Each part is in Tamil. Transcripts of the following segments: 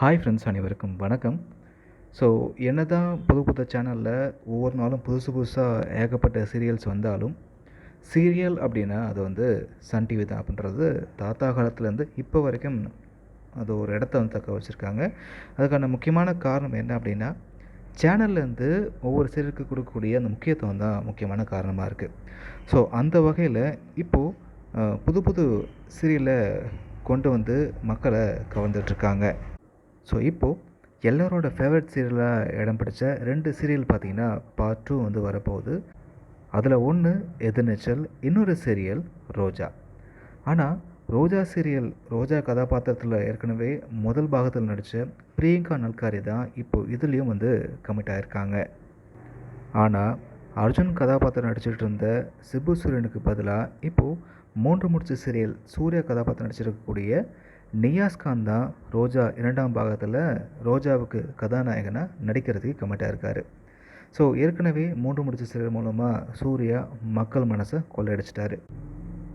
ஹாய் ஃப்ரெண்ட்ஸ் அனைவருக்கும் வணக்கம். ஸோ என்ன தான் புது புது சேனலில் ஒவ்வொரு நாளும் புதுசு புதுசாக ஏகப்பட்ட சீரியல்ஸ் வந்தாலும் சீரியல் அப்படின்னா அது வந்து சன் டிவி தான் அப்படின்றது தாத்தா காலத்துலேருந்து இப்போ வரைக்கும் அது ஒரு இடத்த வந்து தக்க வச்சுருக்காங்க. அதுக்கான முக்கியமான காரணம் என்ன அப்படின்னா சேனல்லேருந்து ஒவ்வொரு சீரியலுக்கு கொடுக்கக்கூடிய அந்த முக்கியத்துவம் தான் முக்கியமான காரணமாக இருக்குது ஸோ அந்த வகையில் இப்போது புது புது சீரியலை கொண்டு வந்து மக்களை கவர்ந்துட்டுருக்காங்க ஸோ இப்போது எல்லாரோட ஃபேவரட் சீரியலாக இடம் பிடிச்ச ரெண்டு சீரியல் பார்த்தீங்கன்னா பார்ட் டூ வந்து வரப்போகுது. அதில் ஒன்று எதிர்நீச்சல் இன்னொரு சீரியல் ரோஜா. ஆனால் ரோஜா சீரியல் ரோஜா கதாபாத்திரத்தில் ஏற்கனவே முதல் பாகத்தில் நடித்த பிரியங்கா நல்காரி தான் இப்போது இதுலேயும் வந்து கமிட் ஆகியிருக்காங்க ஆனால் அர்ஜுன் கதாபாத்திரம் நடிச்சிட்டு இருந்த சிபு சூரியனுக்கு பதிலாக இப்போது மூன்று முடிச்சு சீரியல் சூர்யா கதாபாத்திரம் நடிச்சிருக்கக்கூடிய நியாஸ் கான் தான் ரோஜா இரண்டாம் பாகத்தில் ரோஜாவுக்கு கதாநாயகனாக நடிக்கிறதுக்கு கமிட்டாக இருக்கார். ஸோ ஏற்கனவே மூன்று முடிச்ச சிலர் மூலமாக சூர்யா மக்கள் மனசை கொள்ளையடிச்சிட்டாரு.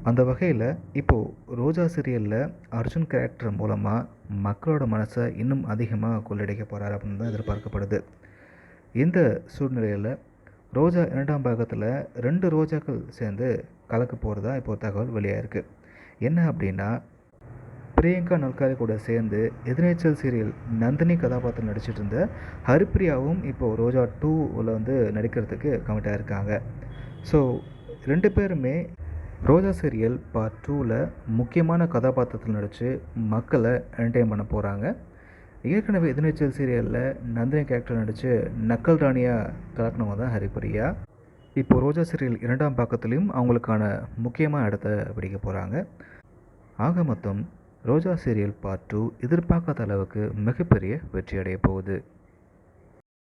அந்த வகையில் இப்போது ரோஜா சீரியலில் அர்ஜுன் கேரக்டர் மூலமாக மக்களோட மனசை இன்னும் அதிகமாக கொள்ளையடிக்க போகிறார் அப்படின்னு தான் எதிர்பார்க்கப்படுது. இந்த சூழ்நிலையில் ரோஜா இரண்டாம் பாகத்தில் ரெண்டு ரோஜாக்கள் சேர்ந்து கலக்க போகிறதா இப்போ தகவல் தகவல் வெளியாயிருக்கு. என்ன அப்படின்னா பிரியங்கா நல்காரி கூட சேர்ந்து எதிர்நீச்சல் சீரியல் நந்தினி கதாபாத்திரம் நடிச்சிட்டு இருந்த ஹரிப்ரியாவும் இப்போது ரோஜா டூவில் வந்து நடிக்கிறதுக்கு கமிட்டாக இருக்காங்க. ஸோ ரெண்டு பேருமே ரோஜா சீரியல் பார்ட் டூவில் முக்கியமான கதாபாத்திரத்தில் நடித்து மக்களை என்டர்டைன் பண்ண போகிறாங்க ஏற்கனவே எதிர்நீச்சல் சீரியலில் நந்தினி கேரக்டர் நடித்து நக்கல் ராணியாக கலக்கினவங்க தான் ஹரிப்ரியா. இப்போ ரோஜா சீரியல் இரண்டாம் பக்கத்துலேயும் அவங்களுக்கான முக்கியமான இடத்த பிடிக்க போகிறாங்க ஆக மொத்தம் ரோஜா சீரியல் பார்ட் டூ எதிர்பார்க்காத அளவுக்கு மிகப்பெரிய வெற்றியடைய போகுது.